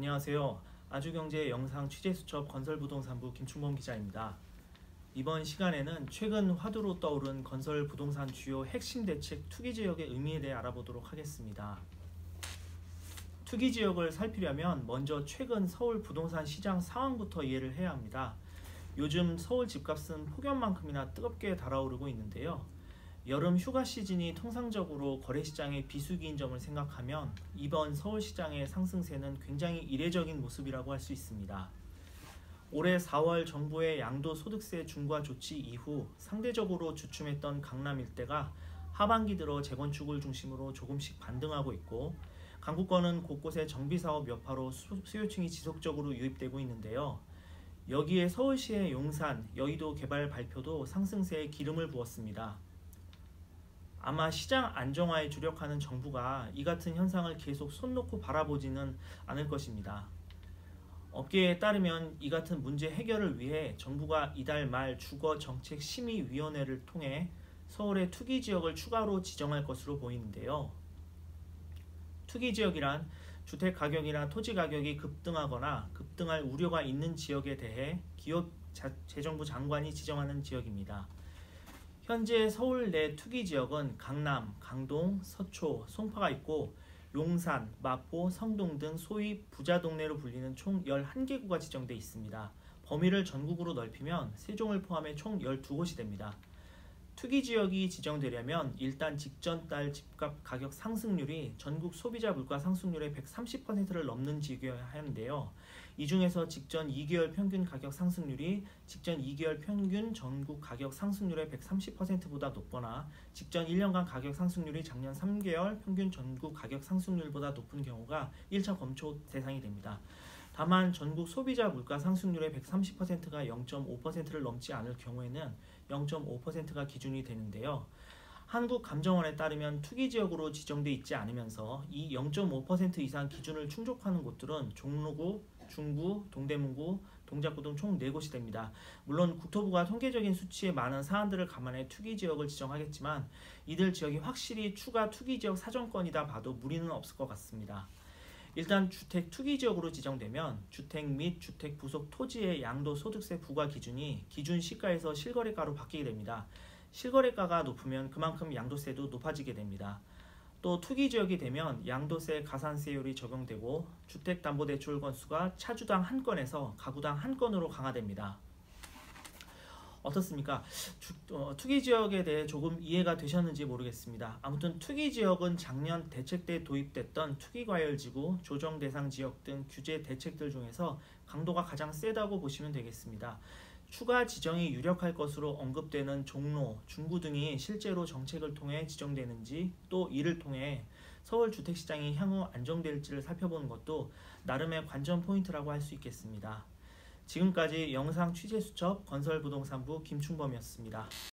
안녕하세요. 아주경제 영상 취재수첩 건설부동산부 김충범 기자입니다. 이번 시간에는 최근 화두로 떠오른 건설 부동산 주요 핵심 대책 투기 지역의 의미에 대해 알아보도록 하겠습니다. 투기 지역을 살피려면 먼저 최근 서울 부동산 시장 상황부터 이해를 해야 합니다. 요즘 서울 집값은 폭염만큼이나 뜨겁게 달아오르고 있는데요. 여름 휴가 시즌이 통상적으로 거래시장의 비수기인 점을 생각하면 이번 서울시장의 상승세는 굉장히 이례적인 모습이라고 할 수 있습니다. 올해 4월 정부의 양도소득세 중과 조치 이후 상대적으로 주춤했던 강남 일대가 하반기 들어 재건축을 중심으로 조금씩 반등하고 있고 강북권은 곳곳에 정비사업 여파로 수요층이 지속적으로 유입되고 있는데요. 여기에 서울시의 용산, 여의도 개발 발표도 상승세에 기름을 부었습니다. 아마 시장 안정화에 주력하는 정부가 이 같은 현상을 계속 손 놓고 바라보지는 않을 것입니다. 업계에 따르면 이 같은 문제 해결을 위해 정부가 이달 말 주거 정책 심의위원회를 통해 서울의 투기 지역을 추가로 지정할 것으로 보이는데요. 투기 지역이란 주택 가격이나 토지 가격이 급등하거나 급등할 우려가 있는 지역에 대해 기업 재정부 장관이 지정하는 지역입니다. 현재 서울 내 투기 지역은 강남, 강동, 서초, 송파가 있고 용산, 마포, 성동 등 소위 부자 동네로 불리는 총 11개구가 지정돼 있습니다. 범위를 전국으로 넓히면 세종을 포함해 총 12곳이 됩니다. 투기 지역이 지정되려면 일단 직전 달 집값 가격 상승률이 전국 소비자 물가 상승률의 130%를 넘는 지역이어야 하는데요. 이 중에서 직전 2개월 평균 가격 상승률이 직전 2개월 평균 전국 가격 상승률의 130%보다 높거나 직전 1년간 가격 상승률이 작년 3개월 평균 전국 가격 상승률보다 높은 경우가 1차 검토 대상이 됩니다. 다만 전국 소비자 물가 상승률의 130%가 0.5%를 넘지 않을 경우에는 0.5%가 기준이 되는데요. 한국감정원에 따르면 투기 지역으로 지정돼 있지 않으면서 이 0.5% 이상 기준을 충족하는 곳들은 종로구, 중구, 동대문구, 동작구 등 총 4곳이 됩니다. 물론 국토부가 통계적인 수치에 많은 사안들을 감안해 투기 지역을 지정하겠지만 이들 지역이 확실히 추가 투기 지역 사정권이다 봐도 무리는 없을 것 같습니다. 일단 주택 투기 지역으로 지정되면 주택 및 주택 부속 토지의 양도 소득세 부과 기준이 기준 시가에서 실거래가로 바뀌게 됩니다. 실거래가가 높으면 그만큼 양도세도 높아지게 됩니다. 또 투기 지역이 되면 양도세 가산세율이 적용되고 주택담보대출 건수가 차주당 한 건에서 가구당 한 건으로 강화됩니다. 어떻습니까? 주, 어, 투기 지역에 대해 조금 이해가 되셨는지 모르겠습니다. 아무튼 투기 지역은 작년 대책 때 도입됐던 투기 과열 지구, 조정 대상 지역 등 규제 대책들 중에서 강도가 가장 세다고 보시면 되겠습니다. 추가 지정이 유력할 것으로 언급되는 종로, 중구 등이 실제로 정책을 통해 지정되는지 또 이를 통해 서울 주택시장이 향후 안정될지를 살펴보는 것도 나름의 관전 포인트라고 할 수 있겠습니다. 지금까지 영상 취재 수첩 건설부동산부 김충범이었습니다.